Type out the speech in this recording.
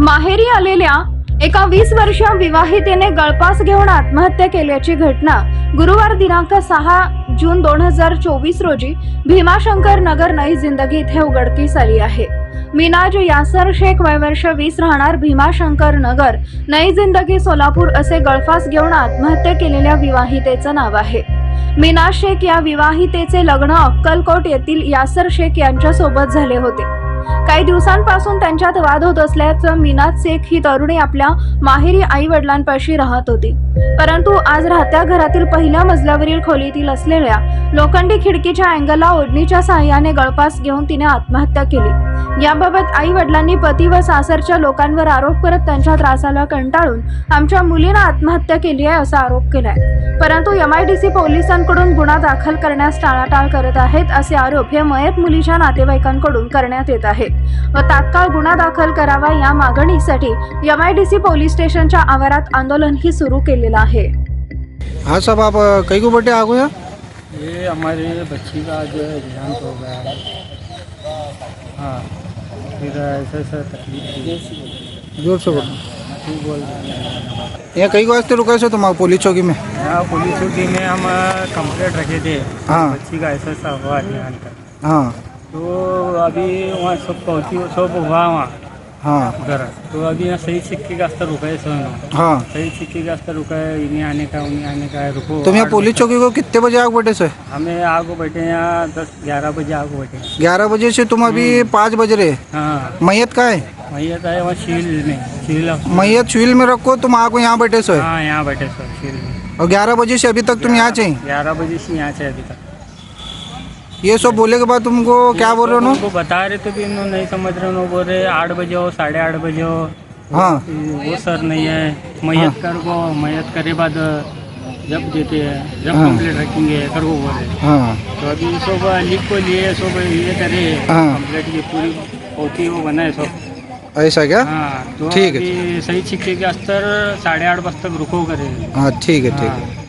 माहेरी आलेल्या एका वीस वर्षीय विवाहितेने गळपास घेऊन आत्महत्या केल्याची घटना गुरुवार दिनांक सहा जून दोन हजार चोवीस रोजी भीमाशंकर नगर नई जिंदगी इथे उघडकीस आली आहे. मिनाज यासर शेख वयवर्ष वीस राहणार भीमाशंकर नगर नई जिंदगी सोलापूर असे गळफास घेऊन आत्महत्या केलेल्या विवाहितेचं नाव आहे. मिनाज शेख या विवाहितेचे लग्न अक्कलकोट येथील यासर शेख यांच्यासोबत झाले होते. काही दिवसांपासून त्यांच्यात वाद होत असल्याचं मीनात शेख ही तरुणी आपल्या माहेरी आई वडिलांपाशी राहत होती. परंतु आज राहत्या घरातील पहिल्या मजल्यावरील खोलीतील असलेल्या लोखंडी खिडकीच्या अँगलला ओढणीच्या साहाय्याने गळपास घेऊन तिने आत्महत्या केली. याबाबत आई वडिलांनी पती व सासरच्या लोकांवर आरोप करत त्यांच्या त्रासाला कंटाळून आमच्या मुलीनं आत्महत्या केली आहे असा आरोप केलाय. परंतु एमआयडीसी पोलिसांकडून गुन्हा दाखल करण्यास टाळाटाळ करत आहेत असे आरोप हे मयत मुलीच्या नातेवाईकांकडून करण्यात येत आहेत. व तात्काळ गुन्हा दाखल करावा या मागणीसाठी एमआयडीसी पोलीस स्टेशनच्या आवारात आंदोलनही सुरू केलेलं आहे. हाँ साहब आप कई को बर्थडे आ गए हैं? ये हमारे बच्ची का जो है देहांत हो गया है हाँ. फिर ऐसा ऐसा तकलीफ थी जोर से बोलो ठीक बोल रहे हैं यहाँ कई को वास्ते रुका है तुम पुलिस चौकी में? यहाँ पुलिस चौकी में हम कंप्लेंट रखे थे। हाँ। बच्ची का ऐसा ऐसा हुआ हाँ. तो अभी वहाँ सब पहुँची सब हुआ वहाँ। हाँ. तो अभी यहाँ सही सिक्के का स्तर रुका है हाँ. सही सिक्के का स्तर रुका है इन्हें आने का उन्हें आने का है रुको तुम यहाँ पुलिस चौकी को कितने बजे आग बैठे से हमें आगो बैठे यहाँ दस ग्यारह बजे आगो बैठे ग्यारह बजे से तुम अभी पाँच बज रहे हाँ. मैयत का है मैयत आए वहाँ शील में शील मैयत सुईल में रखो तुम आग यहाँ बैठे से हाँ यहाँ बैठे सर शील में और ग्यारह बजे से अभी तक तुम यहाँ चाहिए ग्यारह बजे से यहाँ से अभी तक. ये सब बोले के बाद तुमको क्या बोल रहे हो बता रहे थे भी नहीं समझ रहे उन्होंने बोल रहे आठ बजे हो साढ़े आठ बजे हो हाँ। वो सर नहीं है। मैयत कर को मैयत करे बाद जब देते हैं जब हाँ। कंप्लेंट रखेंगे कर को बोल। रहे हाँ। तो अभी सब लिख को लिए सब ये करे। हाँ। कंप्लेंट की पूरी होती वो बनाए सब। ऐसा क्या? हाँ तो ठीक है, सही छिक्के का स्तर साढ़े आठ बजे तक रुको करे। हाँ ठीक है ठीक है। हाँ।